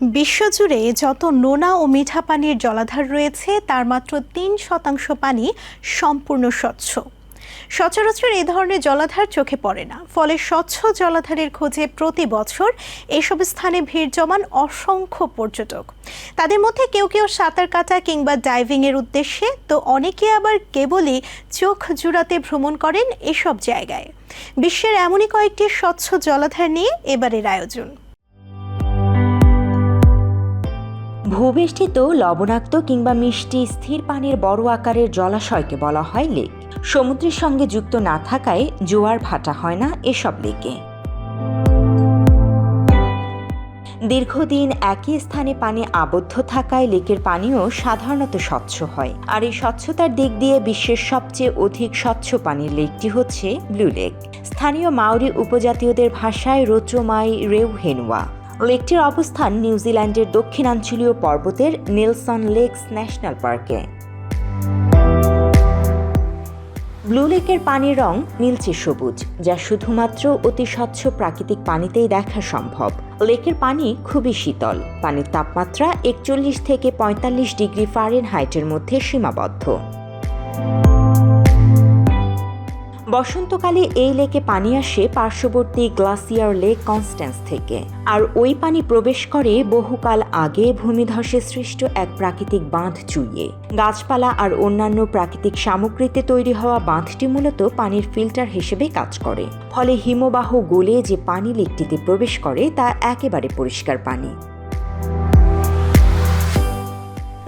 বিশ্বজুড়ে যত নোনা ও মিঠা পানির জলাধার রয়েছে, তার মাত্র তিন শতাংশ পানি সম্পূর্ণ স্বচ্ছ। সচরাচর এই ধরনের জলাধার চোখে পড়ে না। ফলে স্বচ্ছ জলাধারের খোঁজে প্রতি বছর এসব স্থানে ভিড় জমান অসংখ্য পর্যটক। তাদের মধ্যে কেউ কেউ সাঁতার কাটা কিংবা ডাইভিং এর উদ্দেশ্যে, তো অনেকে আবার কেবলই চোখ জুড়াতে ভ্রমণ করেন এসব জায়গায়। বিশ্বের এমনই কয়েকটি স্বচ্ছ জলাধার নিয়ে এবারের আয়োজন। ভূবেষ্টিত লবণাক্ত কিংবা মিষ্টি স্থির পানির বড় আকারের জলাশয়কে বলা হয় লেক। সমুদ্রের সঙ্গে যুক্ত না থাকায় জোয়ার ভাটা হয় না এসব লেকে। দীর্ঘদিন একই স্থানে পানি আবদ্ধ থাকায় লেকের পানিও সাধারণত স্বচ্ছ হয়। আর এই স্বচ্ছতার দিক দিয়ে বিশ্বের সবচেয়ে অধিক স্বচ্ছ পানির লেকটি হচ্ছে ব্লু লেক। স্থানীয় মাউরি উপজাতীয়দের ভাষায় রোচোমাই রেউ হেনুয়া লেকটির অবস্থান নিউজিল্যান্ডের দক্ষিণাঞ্চলীয় পর্বতের নেলসন লেকস ন্যাশনাল পার্কে। ব্লু লেকের পানির রং নীলচে সবুজ, যা শুধুমাত্র অতি স্বচ্ছ প্রাকৃতিক পানিতেই দেখা সম্ভব। লেকের পানি খুবই শীতল, পানির তাপমাত্রা একচল্লিশ থেকে পঁয়তাল্লিশ ডিগ্রি ফারেনহাইটের মধ্যে সীমাবদ্ধ। বসন্তকালে এই লেকে পানি আসে পার্শ্ববর্তী গ্লাসিয়ার লেক কনস্ট্যান্স থেকে। আর ওই পানি প্রবেশ করে বহুকাল আগে ভূমিধসে সৃষ্ট এক প্রাকৃতিক বাঁধ চুইয়ে। গাছপালা আর অন্যান্য প্রাকৃতিক সামগ্রীতে তৈরি হওয়া বাঁধটি মূলত পানির ফিল্টার হিসেবে কাজ করে। ফলে হিমবাহ গলে যে পানি লেকটিতে প্রবেশ করে তা একেবারে পরিষ্কার পানি।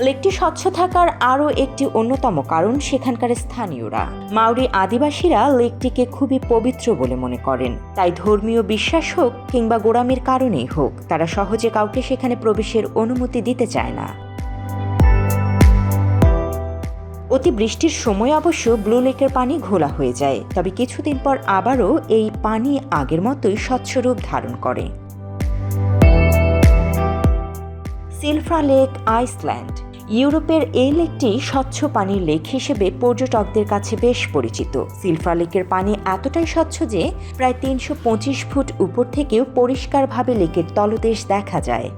লেকটি স্বচ্ছ থাকার আরও একটি অন্যতম কারণ সেখানকার স্থানীয়রা। মাউরি আদিবাসীরা লেকটিকে খুবই পবিত্র বলে মনে করেন। তাই ধর্মীয় বিশ্বাস হোক কিংবা গোড়ামির কারণেই হোক, তারা সহজে কাউকে সেখানে প্রবেশের অনুমতি দিতে চায় না। অতি বৃষ্টির সময় অবশ্য ব্লু লেকের পানি ঘোলা হয়ে যায়, তবে কিছুদিন পর আবারও এই পানি আগের মতোই স্বচ্ছ রূপ ধারণ করে। Silfra lake, Iceland. ইউরোপের এই লেকটি স্বচ্ছ পানির লেক হিসেবে পর্যটকদের কাছে বেশ পরিচিত। সিলফ্রা লেকের পানি এতটাই স্বচ্ছ যে প্রায় তিনশো পঁচিশ ফুট উপর থেকেও পরিষ্কারভাবে লেকের তলদেশ দেখা যায়।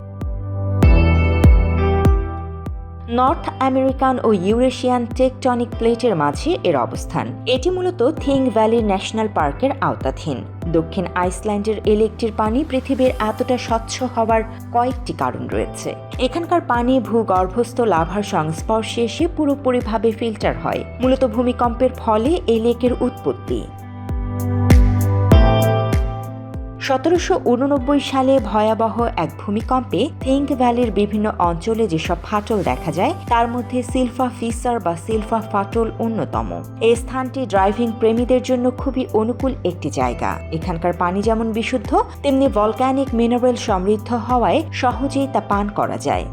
নর্থ আমেরিকান ও ইউরেশিয়ান টেকটনিক প্লেটের মাঝে এর অবস্থান। এটি মূলত থিং ভ্যালি ন্যাশনাল পার্কের আওতাধীন। দক্ষিণ আইসল্যান্ডের এলেকটির লেকটির পানি পৃথিবীর এতটা স্বচ্ছ হওয়ার কয়েকটি কারণ রয়েছে। এখানকার পানি ভূগর্ভস্থ লাভার সংস্পর্শে এসে পুরোপুরিভাবে ফিল্টার হয়। মূলত ভূমিকম্পের ফলে এই লেকের উৎপত্তি। সতেরোশো উননব্বই সালে ভয়াবহ এক ভূমিকম্পে থিঙ্ক ভ্যালির বিভিন্ন অঞ্চলে যেসব ফাটল দেখা যায়, তার মধ্যে সিলফা ফিসার বা সিলফা ফাটল অন্যতম। এই স্থানটি ড্রাইভিং প্রেমীদের জন্য খুবই অনুকূল একটি জায়গা। এখানকার পানি যেমন বিশুদ্ধ, তেমনি ভলক্যানিক মিনারেল সমৃদ্ধ হওয়ায় সহজেই তা পান করা যায়।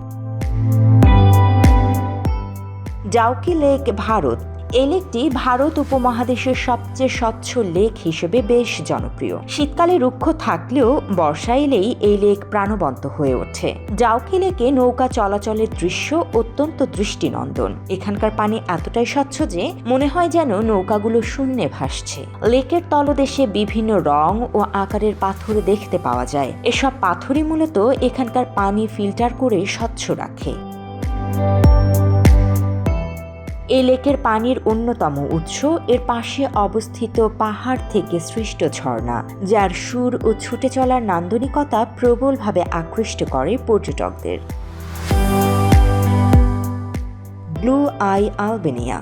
ডাউকি লেক, ভারত। এই লেকটি ভারত উপমহাদেশের সবচেয়ে স্বচ্ছ লেক হিসেবে বেশ জনপ্রিয়। শীতকালে রুক্ষ থাকলেও বর্ষা এলেই এই লেক প্রাণবন্ত হয়ে ওঠে। ডাউকি লেকে নৌকা চলাচলের দৃশ্য অত্যন্ত দৃষ্টিনন্দন। এখানকার পানি এতটাই স্বচ্ছ যে মনে হয় যেন নৌকাগুলো শূন্যে ভাসছে। লেকের তলদেশে বিভিন্ন রং ও আকারের পাথর দেখতে পাওয়া যায়। এসব পাথরই মূলত এখানকার পানি ফিল্টার করে স্বচ্ছ রাখে। এই লেকের পানির অন্যতম উৎস। এর পাশে অবস্থিত পাহাড় থেকে সৃষ্ট ঝর্ণা, যার সুর ও ছুটে চলার নান্দনিকতা প্রবলভাবে আকৃষ্ট করে পর্যটকদের। ব্লু আই আলবেনিয়া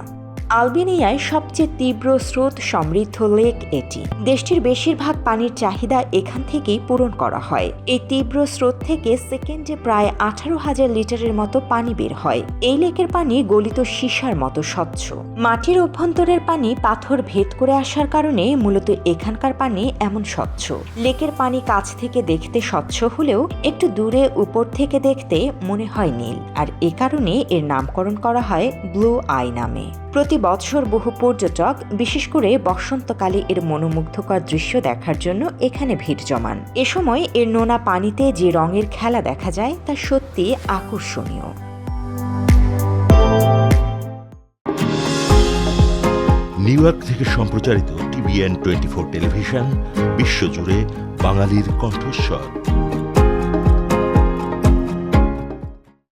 আলবেনিয়ায় সবচেয়ে তীব্র স্রোত সমৃদ্ধ লেক এটি। দেশটির বেশিরভাগ পানির চাহিদা এখান থেকেই পূরণ করা হয়। এই তীব্র স্রোত থেকে সেকেন্ডে প্রায় আঠারো হাজার লিটারের মতো পানি বের হয়। এই লেকের পানি গলিত সীসার মতো স্বচ্ছ। মাটির অভ্যন্তরের পানি পাথর ভেদ করে আসার কারণে মূলত এখানকার পানি এমন স্বচ্ছ। লেকের পানি কাছ থেকে দেখতে স্বচ্ছ হলেও একটু দূরে উপর থেকে দেখতে মনে হয় নীল। আর এ কারণে এর নামকরণ করা হয় ব্লু আই নামে। প্রতি বছর বহু পর্যটক, বিশেষ করে বসন্তকালে এর মনোমুগ্ধকর দৃশ্য দেখার জন্য এখানে ভিড় জমান। এ সময় এর নোনা পানিতে যে রঙের খেলা দেখা যায়, তা সত্যি আকর্ষণীয়। নিউ ইয়র্ক থেকে সম্প্রচারিত টিভিএন টোয়েন্টি ফোর টেলিভিশন, বিশ্বজুড়ে বাঙালির কণ্ঠস্বর।